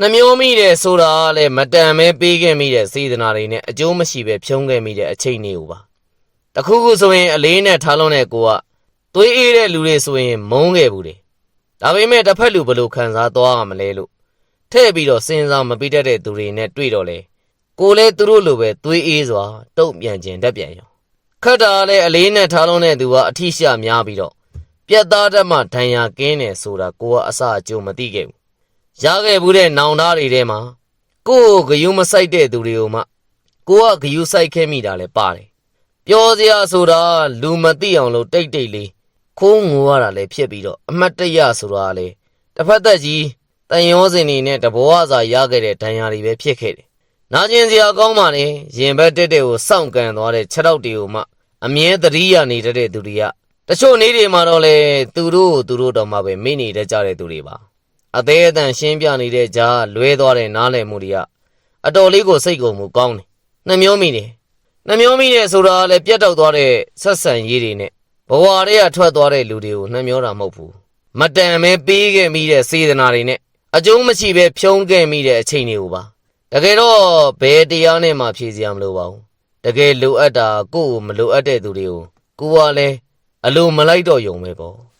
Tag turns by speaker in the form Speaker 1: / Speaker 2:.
Speaker 1: နှမျောမိတယ်ဆိုတာကလည်းမတန်မဲပေးခဲ့မိတဲ့စေတနာတွေနဲ့အကျိုးမရှိပဲဖြုံးခဲ့မိတဲ့အချိန်တွေကိုပါတခုခုဆိုရင်အလေးနဲ့ထားလုံးတဲ့ကိုကသွေးအေးတဲ့လူတွေဆိုရင်မုန်းခဲ့ဘူးတယ်ဒါပေမဲ့တစ်ဖက်လူဘယ်လိုခံစားသွားရမလဲလို့ထည့်ပြီးတော့စဉ်းစားမပြီးတတ်တဲ့သူတွေနဲ့တွေ့တော့လေကိုလည်းသူတို့လိုပဲသွေးအေးစွာတုံ့ပြန်ခြင်းတတ်ပြန်ရောခက်တာလည်းအလေးနဲ့ထားလုံးတဲ့သူကအထီးရှများပြီးတော့ပြက်သားတတ်မှဒဏ်ရာကင်းတယ်ဆိုတာကိုကအစအကျိုးမသိခဲ့ဘူး ရခဲ့ဘူးတဲ့နောင်သားတွေထဲမှာကိုယ့်ကိုဂယုမဆိုင်တဲ့သူတွေကိုမှကိုကဂယုဆိုင်ခဲ့မိတာလဲပါတယ်ပြောစရာဆိုတာလူမသိအောင်လို့တိတ်တိတ်လေးခိုးငိုရတာလဲဖြစ်ပြီးတော့အမတ်တရဆိုတာလဲတစ်ဖက်သက်ကြီးတန်ရောစင်နေနဲ့တဘောဝစာရခဲ့တဲ့ဒဏ်ရာတွေပဲဖြစ်ခဲ့တယ်နာကျင်စရာကောင်းပါလေရင်ဘက်တက်တဲ့ကိုစောင့်ကန်သွားတဲ့6တောက်တွေကိုမှအမြဲတရိယာနေတတ်တဲ့သူတွေကတချို့နေ့တွေမှာတော့လေသူတို့ကိုသူတို့တော့မှပဲမိနေတတ်ကြတဲ့သူတွေပါ အသေးအတန်ရှင်းပြနေတဲ့ကြားလွဲသွားတဲ့နားလည်မှုတွေကအတော်လေးကိုစိတ်ကုန်မှုကောင်းတယ်။နှမျောမိတယ်။နှမျောမိတယ်ဆိုတာကလည်းပြတ်တောက်သွားတဲ့ဆက်ဆံရေးတွေနဲ့ဘဝတွေကထွက်သွားတဲ့လူတွေကိုနှမျောတာမဟုတ်ဘူး။မတန်မဲပေးခဲ့မိတဲ့စေတနာတွေနဲ့အကျုံးမရှိပဲဖြုံးခဲ့မိတဲ့အချိန်တွေကိုပါ။တကယ်တော့ဘယ်တရားနဲ့မှဖြေစရာမလိုပါဘူး။တကယ်လိုအပ်တာကိုယ့်ကိုမလိုအပ်တဲ့သူတွေကိုကိုကလည်းအလိုမလိုက်တော့ယုံပဲပေါ့။